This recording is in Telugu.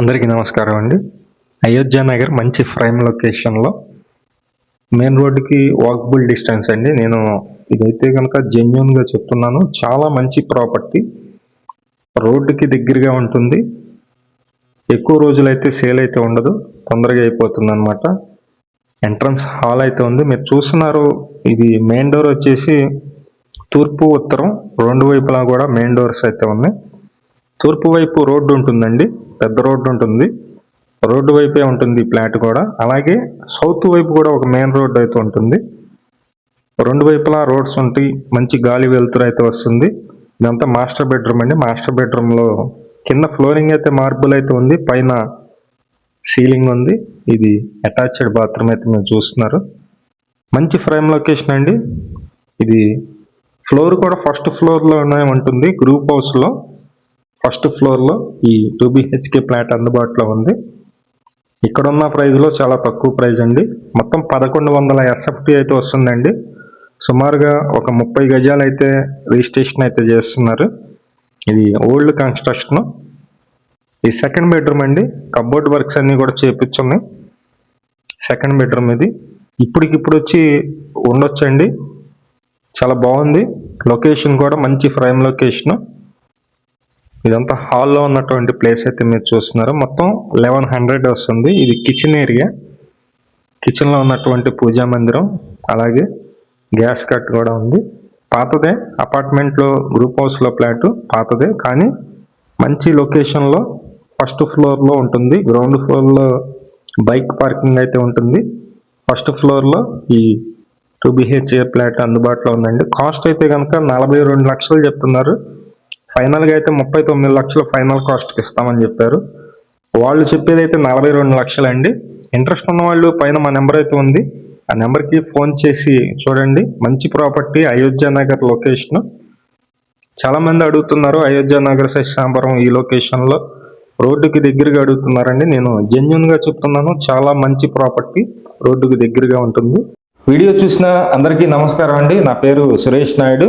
అందరికీ నమస్కారం అండి. అయోధ్య నగర్ మంచి ప్రైమ్ లొకేషన్లో మెయిన్ రోడ్డుకి వాకబుల్ డిస్టెన్స్ అండి. నేను ఇదైతే కనుక జెన్యున్గా చెప్తున్నాను. చాలా మంచి ప్రాపర్టీ రోడ్డుకి దగ్గరగా ఉంటుంది. ఎక్కువ రోజులైతే సేల్ అయితే ఉండదు. తొందరగా అయిపోతుంది అనమాట ఎంట్రన్స్ హాల్ అయితే ఉంది. మీరు చూస్తున్నారు ఇది మెయిన్ డోర్ వచ్చేసి తూర్పు ఉత్తరం రెండు వైపులా కూడా మెయిన్ డోర్స్ అయితే ఉన్నాయి. తూర్పు వైపు రోడ్డు ఉంటుందండి పెద్ద రోడ్డు ఉంటుంది. రోడ్డు వైపే ఉంటుంది ఈ ఫ్లాట్ కూడా. అలాగే సౌత్ వైపు కూడా ఒక మెయిన్ రోడ్డు అయితే ఉంటుంది. రెండు వైపులా రోడ్స్ ఉంటాయి మంచి గాలి వెలుతురు అయితే వస్తుంది. ఇదంతా మాస్టర్ బెడ్రూమ్ అండి. మాస్టర్ బెడ్రూమ్లో కింద ఫ్లోరింగ్ అయితే మార్బుల్ అయితే ఉంది. పైన సీలింగ్ ఉంది. ఇది అటాచ్డ్ బాత్రూమ్ అయితే మీరు చూస్తున్నారు. మంచి ఫ్రేమ్ లొకేషన్ అండి. ఇది ఫ్లోర్ కూడా ఫస్ట్ ఫ్లోర్లోనే ఉంటుంది. గ్రూప్ హౌస్లో. ఫస్ట్ ఫ్లోర్లో ఈ టూ బిహెచ్కే ఫ్లాట్ అందుబాటులో ఉంది. ఇక్కడున్న ప్రైజ్లో చాలా తక్కువ ప్రైజ్ అండి. మొత్తం పదకొండు వందల ఎస్ఎఫ్టీ అయితే వస్తుందండి. సుమారుగా ఒక ముప్పై గజాలు అయితే రిజిస్ట్రేషన్ అయితే చేస్తున్నారు. ఇది ఓల్డ్ కన్స్ట్రక్షన్. ఈ సెకండ్ బెడ్రూమ్ అండి. కబోర్డ్ వర్క్స్ అన్నీ కూడా చేపించున్నాయి సెకండ్ బెడ్రూమ్ ఇది. ఇప్పటికిప్పుడు వచ్చి ఉండొచ్చండి. చాలా బాగుంది. లొకేషన్ కూడా మంచి ఫ్రైమ్ లొకేషన్. ఇదంతా హాల్లో ఉన్నటువంటి ప్లేస్ అయితే మీరు చూస్తున్నారు. మొత్తం లెవెన్ హండ్రెడ్ వస్తుంది. ఇది కిచెన్ ఏరియా కిచెన్లో ఉన్నటువంటి పూజా మందిరం. అలాగే గ్యాస్ కట్ కూడా ఉంది. పాతదే. అపార్ట్మెంట్లో గ్రూప్ హౌస్లో ఫ్లాట్ పాతదే. కానీ మంచి లొకేషన్లో ఫస్ట్ ఫ్లోర్లో ఉంటుంది. గ్రౌండ్ ఫ్లోర్లో బైక్ పార్కింగ్ అయితే ఉంటుంది. ఫస్ట్ ఫ్లోర్లో ఈ టూ బిహెచ్ఏ ఫ్లాట్ అందుబాటులో ఉందండి. కాస్ట్ అయితే కనుక నలభై రెండు లక్షలు చెప్తున్నారు. ఫైనల్గా అయితే ముప్పై తొమ్మిది లక్షలు ఫైనల్ కాస్ట్కి ఇస్తామని చెప్పారు. వాళ్ళు చెప్పేది అయితే నలభై రెండు లక్షలు అండి ఇంట్రెస్ట్ ఉన్న వాళ్ళు పైన మా నెంబర్ అయితే ఉంది. ఆ నెంబర్కి ఫోన్ చేసి చూడండి. మంచి ప్రాపర్టీ అయోధ్య నగర్ లొకేషన్. చాలా మంది అడుగుతున్నారు అయోధ్య నగర్ శశాంబరం ఈ లొకేషన్లో. రోడ్డుకి దగ్గరగా అడుగుతున్నారండి. నేను జెన్యున్గా చెప్తున్నాను. చాలా మంచి ప్రాపర్టీ రోడ్డుకి దగ్గరగా ఉంటుంది. వీడియో చూసిన అందరికీ నమస్కారం అండి. నా పేరు సురేష్ నాయుడు.